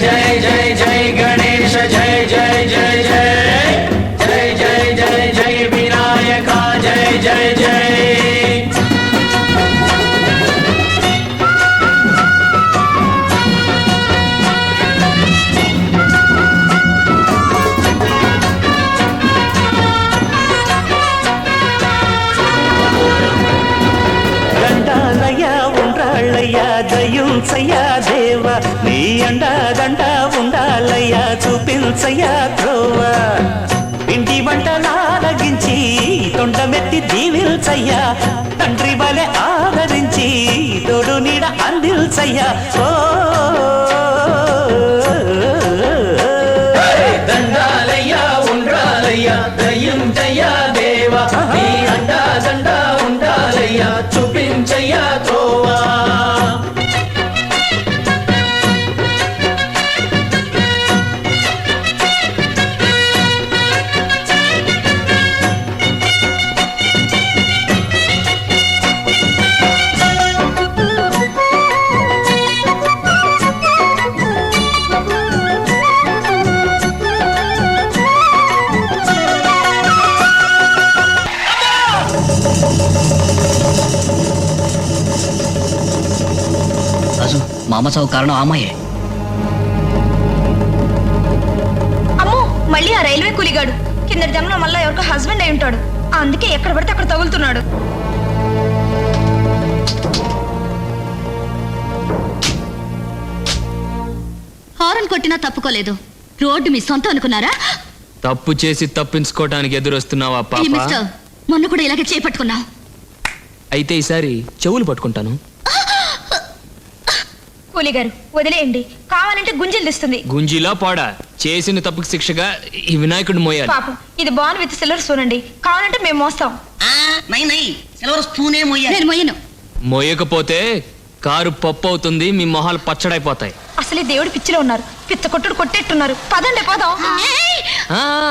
जय जय जय ఉండాలయ్యా దయుంచయ్యా దేవ. నీ అండ దండ ఉండాలయ్యా చూపించయ్యా త్రోవ. ఇంటి వంటలారగించి తొండమెత్తి దీవిల్చయ్యా తండ్రి వలె ఆదరించి తోడు నీడ అందిల్చయ్యా ఓ. దండాలయ్యా ఉండాలయ్యా దయ్యం జయ్యా అమ్మ చావు కారణం ఆ అమ్మాయే. అమ్మో మళ్ళీ ఆ రైల్వే కూలిగాడు. కిందటి జన్మలో మళ్ళీ ఎవరికో హస్బెండ్ అయి ఉంటాడు. అందుకే ఎక్కడ పడితే అక్కడ తగులుతున్నాడు. హారన్ కొట్టినా తప్పుకోలేదు. రోడ్డు మీ సొంతం అనుకున్నారా? తప్పు చేసి తప్పించుకోవడానికి ఎదురొస్తున్నావా పాప? మిస్టర్ మొన్న కూడా ఇలాగే చేపట్టుకున్నావు. అయితే ఈసారి చెవులు పట్టుకుంటాను. కూలిగారు వదిలేయండి. కావాలంటే గుంజలు తెస్తుంది. గుంజిలా పోడా? చేసిన తప్పుకి శిక్షగా ఈ వినాయకుడు మోయాలి. పాపం ఇది బాన్ విత్ సిల్వర్ స్పూన్ అండి. కావాలంటే మేము మోస్తాం. నై నై సిల్వర్ స్పూనే మొయ్యాలి నేను మొయ్యను మోయకపోతే కారు పప్పు అవుతుంది మీ మొహాలు పచ్చడైపోతాయి. అసలే దేవుడి పిచ్చిలో ఉన్నారు. పిత్త కొట్టుడు కొట్టేట్టున్నారు. పదండి పోదాం. ఆ,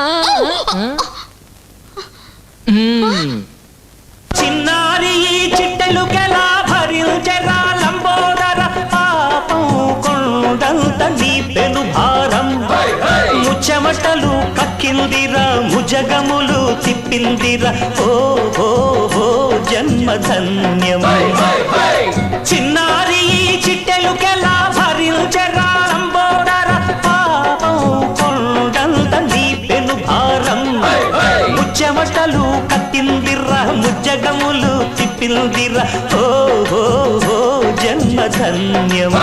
కొండంత నీ పెను భారం. ముచ్చమటలు కక్కిందిరా ముజగములు తిప్పిందిరా. ఓ ఓ ఓ జన్మధన్యం. చిన్నారి చిట్టెలుకెలా భరించరా లంబోదర. పాపం కొండంత నీ పెను భారం. ముచ్చమటలు కత్తిందిర్రా ముజ్జగములు తిప్పిందిర్రా ఓ ఓ ఓ జన్మధన్యం.